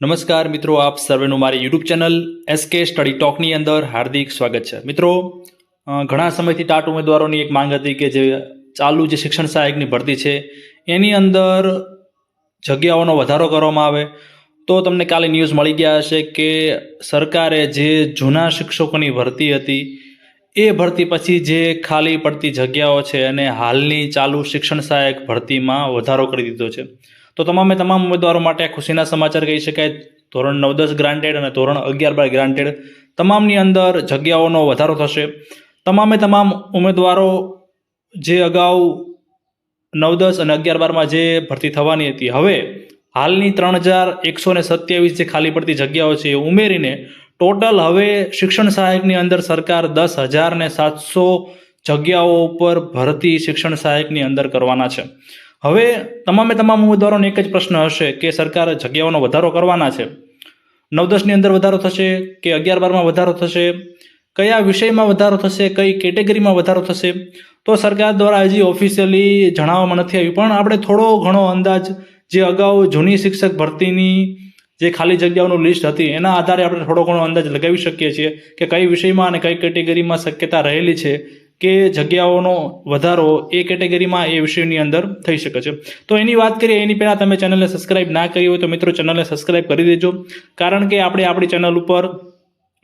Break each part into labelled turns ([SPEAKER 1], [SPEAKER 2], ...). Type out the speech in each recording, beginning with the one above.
[SPEAKER 1] નમસ્કાર મિત્રો, આપ સર્વેનું મારી યુટ્યુબ ચેનલ એસકે સ્ટડી ટોકની અંદર હાર્દિક સ્વાગત છે. મિત્રો ઘણા સમયથી ટાટ ઉમેદવારોની એક માંગ હતી કે જે ચાલુ જે શિક્ષણ સહાયકની ભરતી છે, એની અંદર જગ્યાઓનો વધારો કરવામાં આવે. તો તમને કાલે ન્યૂઝ મળી ગયા હશે કે સરકારે જે જૂના શિક્ષકોની ભરતી હતી, એ ભરતી પછી જે ખાલી પડતી જગ્યાઓ છે અને હાલની ચાલુ શિક્ષણ સહાયક ભરતીમાં વધારો કરી દીધો છે. તો તમામે તમામ ઉમેદવારો માટે આ ખુશીના સમાચાર કહી શકાય. ધોરણ નવ દસ ગ્રાન્ટેડ અને ધોરણ અગિયાર બાર ગ્રાન્ટેડ તમામની અંદર જગ્યાઓનો વધારો થશે. તમામે તમામ ઉમેદવારો જે અગાઉ નવ દસ અને અગિયાર બારમાં જે ભરતી થવાની હતી, હવે હાલની ત્રણ હજાર એકસો ને સત્યાવીસ જે ખાલી પડતી જગ્યાઓ છે એ ઉમેરીને ટોટલ હવે શિક્ષણ સહાયકની અંદર સરકાર દસ હજાર ને સાતસો જગ્યાઓ ઉપર ભરતી શિક્ષણ સહાયકની અંદર કરવાના છે. હવે તમામે તમામ ઉમેદવારોને એક જ પ્રશ્ન હશે કે સરકાર જગ્યાઓનો વધારો કરવાના છે? નવ દસની અંદર વધારો થશે કે અગિયાર બારમાં વધારો થશે? કયા વિષયમાં વધારો થશે? કઈ કેટેગરીમાં વધારો થશે? તો સરકાર દ્વારા હજી ઓફિશિયલી જણાવવામાં નથી આવ્યું. પણ આપણે થોડો ઘણો અંદાજ, જે અગાઉ જૂની શિક્ષક ભરતીની જે ખાલી જગ્યાઓનું લિસ્ટ હતી, એના આધારે આપણે થોડો ઘણો અંદાજ લગાવી શકીએ છીએ કે કઈ વિષયમાં અને કઈ કેટેગરીમાં શક્યતા રહેલી છે. કે જગ્યાઓનો વધારો એ કેટેગરીમાં એ વિષયની અંદર થઈ શકે છે. તો એની વાત કરીએ, એની પહેલાં તમે ચેનલને સબસ્ક્રાઇબ ના કરી હોય તો મિત્રો ચેનલને સબસ્ક્રાઇબ કરી દેજો. કારણ કે આપણે આપણી ચેનલ ઉપર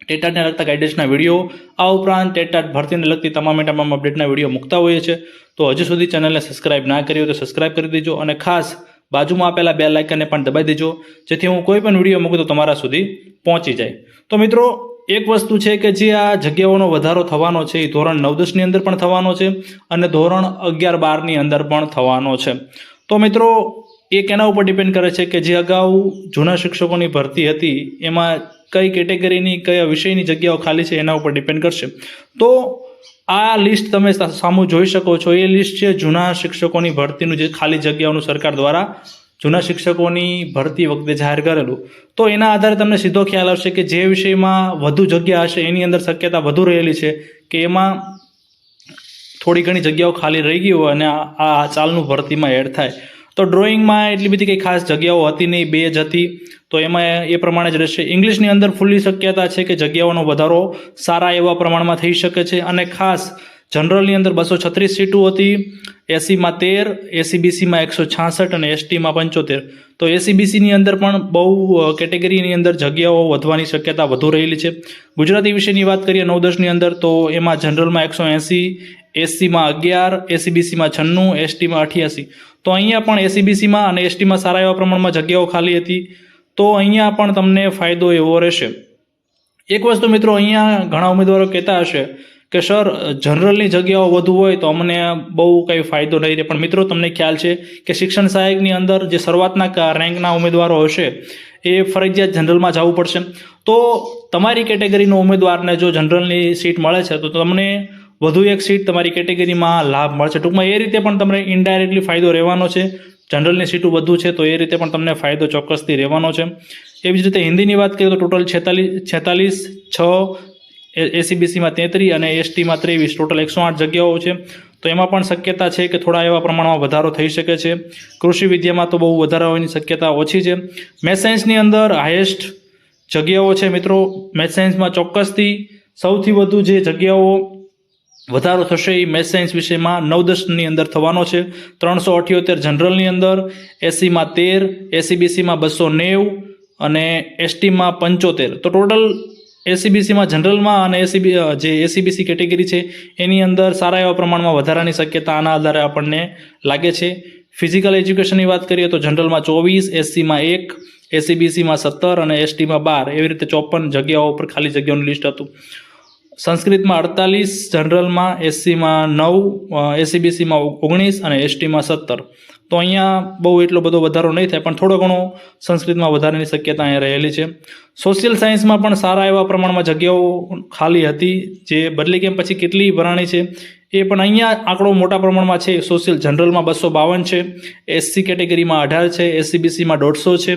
[SPEAKER 1] ટેટાટને લગતા ગાઈડન્સના વીડિયો, આ ઉપરાંત ટેટાટ ભરતીને લગતી તમામે તમામ અપડેટના વીડિયો મૂકતા હોઈએ છીએ. તો હજુ સુધી ચેનલને સબસ્ક્રાઇબ ના કરી હોય તો સબસ્ક્રાઇબ કરી દેજો અને ખાસ બાજુમાં આપેલા બે લાઇકનને પણ દબાઈ દેજો, જેથી હું કોઈ પણ વીડિયો મૂકું તો તમારા સુધી પહોંચી જાય. તો મિત્રો એક વસ્તુ છે કે જે આ જગ્યાઓનો વધારો થવાનો છે, એ ધોરણ નવ દસની અંદર પણ થવાનો છે અને ધોરણ અગિયાર બારની અંદર પણ થવાનો છે. તો મિત્રો, એ કેના ઉપર ડિપેન્ડ કરે છે કે જે અગાઉ જૂના શિક્ષકોની ભરતી હતી, એમાં કઈ કેટેગરીની કયા વિષયની જગ્યાઓ ખાલી છે, એના ઉપર ડિપેન્ડ કરશે. તો આ લિસ્ટ તમે સામું જોઈ શકો છો. એ લિસ્ટ છે જૂના શિક્ષકોની ભરતીનું જે ખાલી જગ્યાઓનું સરકાર દ્વારા જૂના શિક્ષકોની ભરતી વખતે જાહેર કરેલું, તો એના આધારે તમને સીધો ખ્યાલ આવશે કે જે વિષયમાં વધુ જગ્યા હશે, એની અંદર શક્યતા વધુ રહેલી છે કે એમાં થોડી ઘણી જગ્યાઓ ખાલી રહી ગઈ હોય અને આ ચાલનું ભરતીમાં એડ થાય. તો ડ્રોઈંગમાં એટલી બધી કંઈ ખાસ જગ્યાઓ હતી નહીં, બે જ હતી. તો એમાં એ પ્રમાણે જ રહેશે. ઇંગ્લિશની અંદર ફૂલ્લી શક્યતા છે કે જગ્યાઓનો વધારો સારા એવા પ્રમાણમાં થઈ શકે છે અને ખાસ જનરલની અંદર બસો છત્રીસ સીટો હતી, એસીમાં તેર, એસીબીસીમાં એકસો છાસઠ અને એસટીમાં પંચોતેર. તો એસીબીસીની અંદર પણ બહુ કેટેગરીની અંદર જગ્યાઓ વધવાની શક્યતા વધુ રહેલી છે. ગુજરાતી વિષયની વાત કરીએ નવ દસની અંદર, તો એમાં જનરલમાં એકસો એંસી, એસસીમાં અગિયાર, એસીબીસીમાં છન્નું, એસટીમાં અઠ્યાસી. તો અહીંયા પણ એસીબીસીમાં અને એસટીમાં સારા એવા પ્રમાણમાં જગ્યાઓ ખાલી હતી. તો અહીંયા પણ તમને ફાયદો એવો રહેશે. એક વસ્તુ મિત્રો, અહીંયા ઘણા ઉમેદવારો કહેતા હશે કે સર, જનરલની જગ્યાઓ વધુ હોય તો અમને બહુ કંઈ ફાયદો નહીં રહે. પણ મિત્રો, તમને ખ્યાલ છે કે શિક્ષણ સહાયકની અંદર જે શરૂઆતના રેન્કના ઉમેદવારો હશે, એ ફરજિયાત જનરલમાં જવું પડશે. તો તમારી કેટેગરીનો ઉમેદવારને જો જનરલની સીટ મળે છે, તો તમને વધુ એક સીટ તમારી કેટેગરીમાં લાભ મળશે. ટૂંકમાં એ રીતે પણ તમને ઇનડાયરેક્ટલી ફાયદો રહેવાનો છે. જનરલની સીટો વધુ છે, તો એ રીતે પણ તમને ફાયદો ચોક્કસથી રહેવાનો છે. એવી જ રીતે હિન્દીની વાત કરીએ તો ટોટલ છેતાલીસ છેતાલીસ, છ એસીબીસીમાં તેત્રીસ અને એસટીમાં ત્રેવીસ. ટોટલ એકસો આઠ જગ્યાઓ છે. તો એમાં પણ શક્યતા છે કે થોડા એવા પ્રમાણમાં વધારો થઈ શકે છે. કૃષિ વિદ્યામાં તો બહુ વધારા હોવાની શક્યતા ઓછી છે. મેથ સાયન્સની અંદર હાઈએસ્ટ જગ્યાઓ છે મિત્રો. મેથ સાયન્સમાં ચોક્કસથી સૌથી વધુ જે જગ્યાઓ વધારો થશે એ મેથ સાયન્સ વિષયમાં નવ દસની અંદર થવાનો છે. ત્રણસો અઠ્યોતેર જનરલની અંદર એસીમાં તેર એસીબીસીમાં બસો નેવું અને એસટીમાં પંચોતેર. તો ટોટલ એસીબીસીમાં જનરલમાં અને એસીબી જે એસીબીસી કેટેગરી છે, એની અંદર સારા એવા પ્રમાણમાં વધારાની શક્યતા આના આધારે આપણને લાગે છે. ફિઝિકલ એજ્યુકેશનની વાત કરીએ તો જનરલમાં ચોવીસ, એસસીમાં એક એસીબીસીમાં સત્તર અને એસટીમાં બાર, એવી રીતે ચોપન જગ્યાઓ ઉપર ખાલી જગ્યાઓનું લિસ્ટ હતું. સંસ્કૃતમાં અડતાલીસ, જનરલમાં એસસીમાં નવ એસીબીસીમાં ઓગણીસ અને એસટીમાં સત્તર. તો અહીંયા બહુ એટલો બધો વધારો નહીં થાય, પણ થોડો ઘણો સંસ્કૃતમાં વધારાની શક્યતા અહીંયા રહેલી છે. સોશિયલ સાયન્સમાં પણ સારા એવા પ્રમાણમાં જગ્યાઓ ખાલી હતી, જે બદલી કેમ પછી કેટલી ભરાણી છે, એ પણ અહીંયા આંકડો મોટા પ્રમાણમાં છે. સોશિયલ જનરલમાં બસો બાવન છે એસસી કેટેગરીમાં અઢાર છે એસસીબીસીમાં દોઢસો છે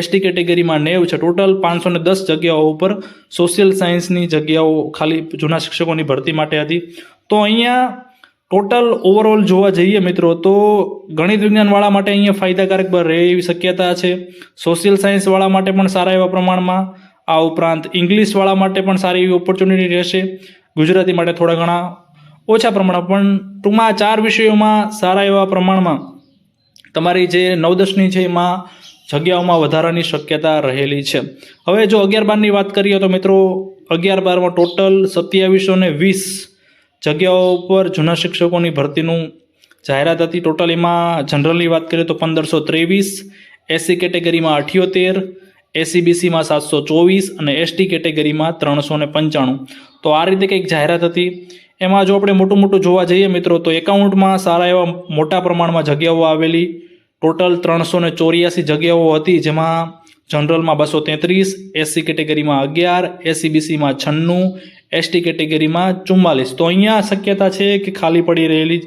[SPEAKER 1] એસટી કેટેગરીમાં નેવ છે. ટોટલ પાંચસો ને દસ જગ્યાઓ ઉપર સોશિયલ સાયન્સની જગ્યાઓ ખાલી જૂના શિક્ષકોની ભરતી માટે હતી. તો અહીંયા ટોટલ ઓવરઓલ જોવા જઈએ મિત્રો, તો ગણિત વિજ્ઞાનવાળા માટે અહીંયા ફાયદાકારક રહે એવી શક્યતા છે. સોશિયલ સાયન્સવાળા માટે પણ સારા એવા પ્રમાણમાં. આ ઉપરાંત ઇંગ્લિશવાળા માટે પણ સારી એવી ઓપોર્ચ્યુનિટી રહેશે. ગુજરાતી માટે થોડા ઘણા ઓછા પ્રમાણમાં, પણ ટૂંકમાં આ ચાર વિષયોમાં સારા એવા પ્રમાણમાં તમારી જે નવ દસની છે એમાં જગ્યાઓમાં વધારાની શક્યતા રહેલી છે. હવે જો અગિયાર બારની વાત કરીએ તો મિત્રો, અગિયાર બારમાં ટોટલ સત્યાવીસો ને વીસ જગ્યાઓ ઉપર જૂના શિક્ષકોની ભરતીનું જાહેરાત હતી. ટોટલ એમાં જનરલની વાત કરીએ તો પંદરસો ત્રેવીસ એસસી કેટેગરીમાં અઠ્યોતેર એસીબીસીમાં સાતસો ચોવીસ અને એસટી કેટેગરીમાં ત્રણસો ને પંચાણું. તો આ રીતે કંઈક જાહેરાત હતી. એમાં જો આપણે મોટું મોટું જોવા જઈએ મિત્રો, તો એકાઉન્ટમાં સારા એવા મોટા પ્રમાણમાં જગ્યાઓ આવેલી. ટોટલ ત્રણસો ને ચોર્યાસી જગ્યાઓ હતી, જેમાં જનરલમાં બસો તેત્રીસ એસસી કેટેગરીમાં અગિયાર એસીબીસીમાં છન્નું એસટી કેટેગરીમાં ચુમ્માલીસ. તો અહીંયા શક્યતા છે કે ખાલી પડી રહેલી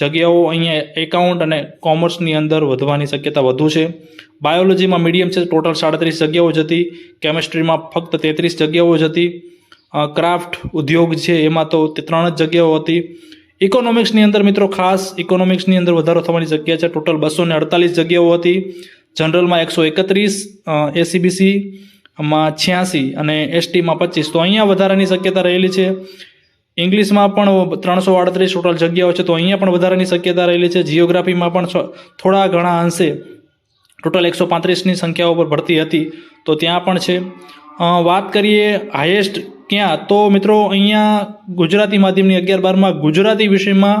[SPEAKER 1] જગ્યાઓ અહીંયા એકાઉન્ટ અને કોમર્સની અંદર વધવાની શક્યતા વધુ છે. બાયોલોજીમાં મીડિયમ છે ટોટલ સાડત્રીસ જગ્યાઓ જ હતી. કેમેસ્ટ્રીમાં ફક્ત તેત્રીસ જગ્યાઓ જ હતી. ક્રાફ્ટ ઉદ્યોગ છે, એમાં તો ત્રણ જ જગ્યાઓ હતી. ઇકોનોમિક્સની અંદર મિત્રો ખાસ ઇકોનોમિક્સની અંદર વધારો થવાની જગ્યા છે. ટોટલ બસો અડતાલીસ જગ્યાઓ હતી. જનરલમાં એકસો એકત્રીસ એસીબીસીમાં છ્યાસી અને એસટીમાં પચીસ. તો અહીંયા વધારાની શક્યતા રહેલી છે. ઇંગ્લિશમાં પણ ત્રણસો આડત્રીસ ટોટલ જગ્યાઓ છે, તો અહીંયા પણ વધારાની શક્યતા રહેલી છે. જિયોગ્રાફીમાં પણ થોડા ઘણા અંશે ટોટલ એકસો પાંત્રીસની સંખ્યાઓ પર ભરતી હતી, તો ત્યાં પણ છે. વાત કરીએ હાઈએસ્ટ ક્યાં, તો મિત્રો અહીંયા ગુજરાતી માધ્યમની અગિયાર બારમાં ગુજરાતી વિષયમાં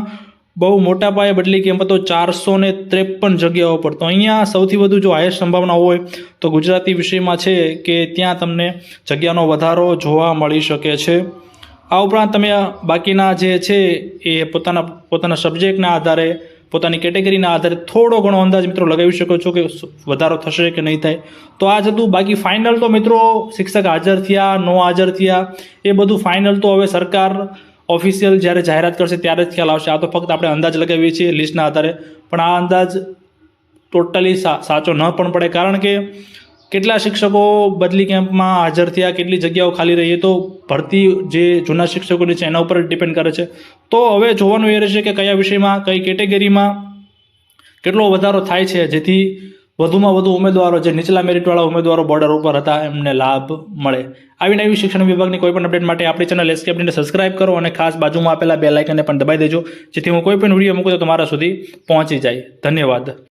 [SPEAKER 1] બહુ મોટા પાયે બદલી કેમ તો ચારસો ને ત્રેપન જગ્યાઓ પર. તો અહીંયા સૌથી વધુ જો હાઈએસ્ટ સંભાવના હોય, તો ગુજરાતી વિષયમાં છે કે ત્યાં તમને જગ્યાનો વધારો જોવા મળી શકે છે. આ ઉપરાંત તમે બાકીના જે છે, એ પોતાના પોતાના સબ્જેક્ટના આધારે, પોતાની કેટેગરીના આધારે થોડો ઘણો અંદાજ મિત્રો લગાવી શકો છો કે વધારો થશે કે નહીં થાય. તો આ જતું બાકી ફાઇનલ તો મિત્રો શિક્ષક હાજર થયા, નો હાજર થયા, એ બધું ફાઇનલ તો હવે સરકાર ઓફિશિયલ જ્યારે જાહેરાત કરશે ત્યારે જ ખ્યાલ આવશે. આ તો ફક્ત આપણે અંદાજ લગાવીએ છીએ લિસ્ટના આધારે. પણ આ અંદાજ ટોટલી સાચો ન પણ પડે. કારણ કે કેટલા શિક્ષકો બદલી કેમ્પમાં હાજર થયા, કેટલી જગ્યાઓ ખાલી રહી તો ભરતી જે જૂના શિક્ષકોની છે, એના ઉપર ડિપેન્ડ કરે છે. તો હવે જોવાનું એ રહેશે કે કયા વિષયમાં, કઈ કેટેગરીમાં કેટલો વધારો થાય છે, જેથી વધુમાં વધુ ઉમેદવારો જે નીચલા મેરિટવાળા ઉમેદવારો બોર્ડર ઉપર હતા, એમને લાભ મળે. આવી નવી શિક્ષણ વિભાગની કોઈ પણ અપડેટ માટે આપણી ચેનલ એસકેપને સબસ્ક્રાઇબ કરો અને ખાસ બાજુમાં આપેલા બે લાઇકને પણ દબાઈ દેજો, જેથી હું કોઈ પણ વીડિયો મૂકું તો તમારા સુધી પહોંચી જાય. ધન્યવાદ.